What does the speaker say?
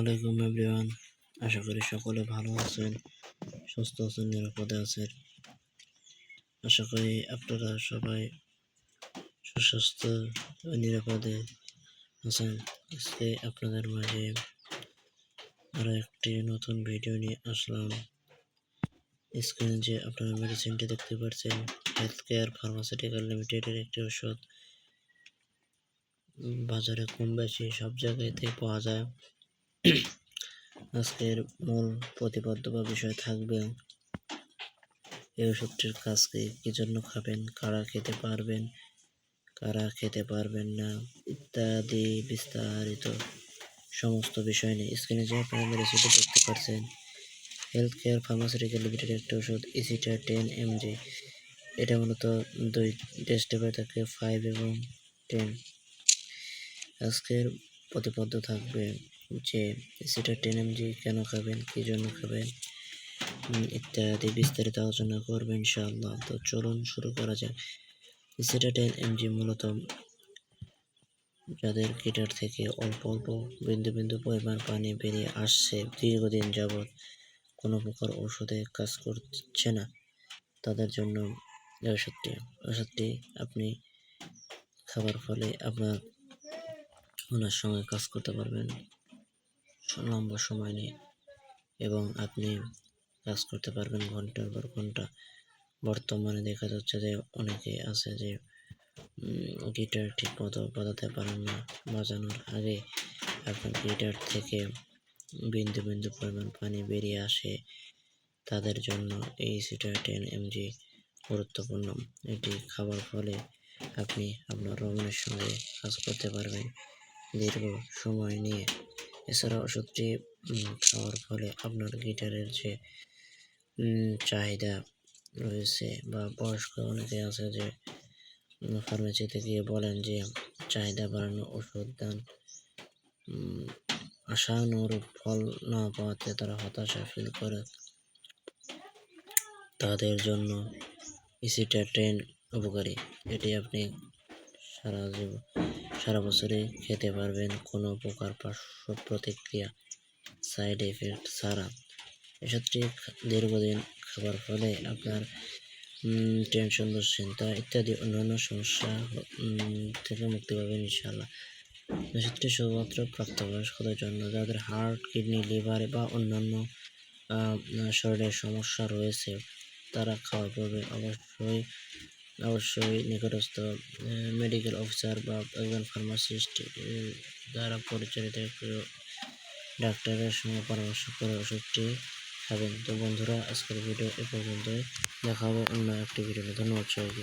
আলাইকুম এভরিওয়ান। আশা করি সকলে ভালো আছেন, সুস্থ আছেন, নিরাপদে আছেন। আশা করি আপনারা সবাই সুস্বাস্থ্য নিরাপদে আছেন। আজকে আপনাদের মাঝে আরও একটি নতুন ভিডিও নিয়ে আসলাম। স্ক্রিনে যে আপনারা মেডিসিনটি দেখতে পাচ্ছেন হেলথ কেয়ার ফার্মাসিউটিক্যাল লিমিটেডের একটি ওষুধ বাজারে কম বেশি সব জায়গাতেই পাওয়া যায়। আজকের মূল প্রতিপাদ্য বা বিষয় থাকবে, এই ওষুধটির কাজকে কি জন্য খাবেন, কারা খেতে পারবেন, কারা খেতে পারবেন না, ইত্যাদি বিস্তারিত সমস্ত বিষয় নিয়ে স্ক্রিনে যে আপনারা মেডিসিনটি দেখতে পাচ্ছেন হেলথ কেয়ার ফার্মাসিউটিক্যাল লিমিটেড একটি ওষুধ ইসিটা টেন এমজি এটা মূলত দুই টেস্টে পেয়ে থাকে ফাইভ এবং টেন আজকের প্রতিপাদ্য থাকবে যে সেটা টেন এমজি কেন খাবেন, কী জন্য খাবেন ইত্যাদি বিস্তারিত আলোচনা করবেন ইনশাআল্লাহ। তো চলুন শুরু করা যাক। সেটা টেন এমজি মূলত যাদের কিটার থেকে অল্প অল্প বিন্দু বিন্দু পরিমাণ পানি বেরিয়ে আসছে, দীর্ঘদিন যাবৎ কোনো প্রকার ওষুধে কাজ করছে না, তাদের জন্য ওষুধটি ওষুধটি আপনি খাবার ফলে আপনার ওনার সঙ্গে কাজ করতে পারবেন। লম্বা সময় নিয়ে এবং আপনি কাজ করতে পারবেন ঘণ্টার পর ঘণ্টা। বর্তমানে দেখা যাচ্ছে যে অনেকে আছে যে গিটার ঠিক মতো বাজাতে পারেন না, বাজানোর আগে আপনার গিটার থেকে বিন্দু বিন্দু পরিমাণ পানি বেরিয়ে আসে। তাদের জন্য এই সিটা টেন এমজি গুরুত্বপূর্ণ। এটি খাবার ফলে আপনি আপনার রমণের সঙ্গে কাজ করতে পারবেন। দীর্ঘ সময় নিয়ে এছাড়া ওষুধটি খাওয়ার ফলে আপনার গিটারের যে চাহিদা রয়েছে বা বয়স্ক অনেকে আছে যে ফার্মেসিতে গিয়ে বলেন যে, চাহিদা বাড়ানো ওষুধ দান আশানুরূপ ফল না পাওয়াতে তারা হতাশা ফিল করে। তাদের জন্য ইসিটা ট্রেন উপকারী। এটি আপনি সারা জীবন সারা বছরে খেতে পারবেন কোনো প্রকার পার্শ্ব প্রতিক্রিয়া সাইড এফেক্ট ছাড়া। এসবটি দীর্ঘদিন খাবার ফলে আপনার টেনশন দুশ্চিন্তা ইত্যাদি অন্যান্য সমস্যা থেকে মুক্তি পাবেন ইনশাআল্লাহ। ওষুধটি শুধুমাত্র প্রাপ্তবয়স্কদের জন্য যাদের হার্ট কিডনি লিভার বা অন্যান্য শরীরের সমস্যা রয়েছে, তারা খাওয়ার পূর্বে অবশ্যই অবশ্যই নিকটস্থ মেডিকেল অফিসার বা একজন ফার্মাসিস্ট দ্বারা পরিচালিত ডাক্তারের সঙ্গে পরামর্শ করে ওষুধটি খাবেন। তো বন্ধুরা, আজকের ভিডিও এ পর্যন্তই। দেখা হবে অন্য একটি ভিডিও ধন্যবাদ সবাইকে।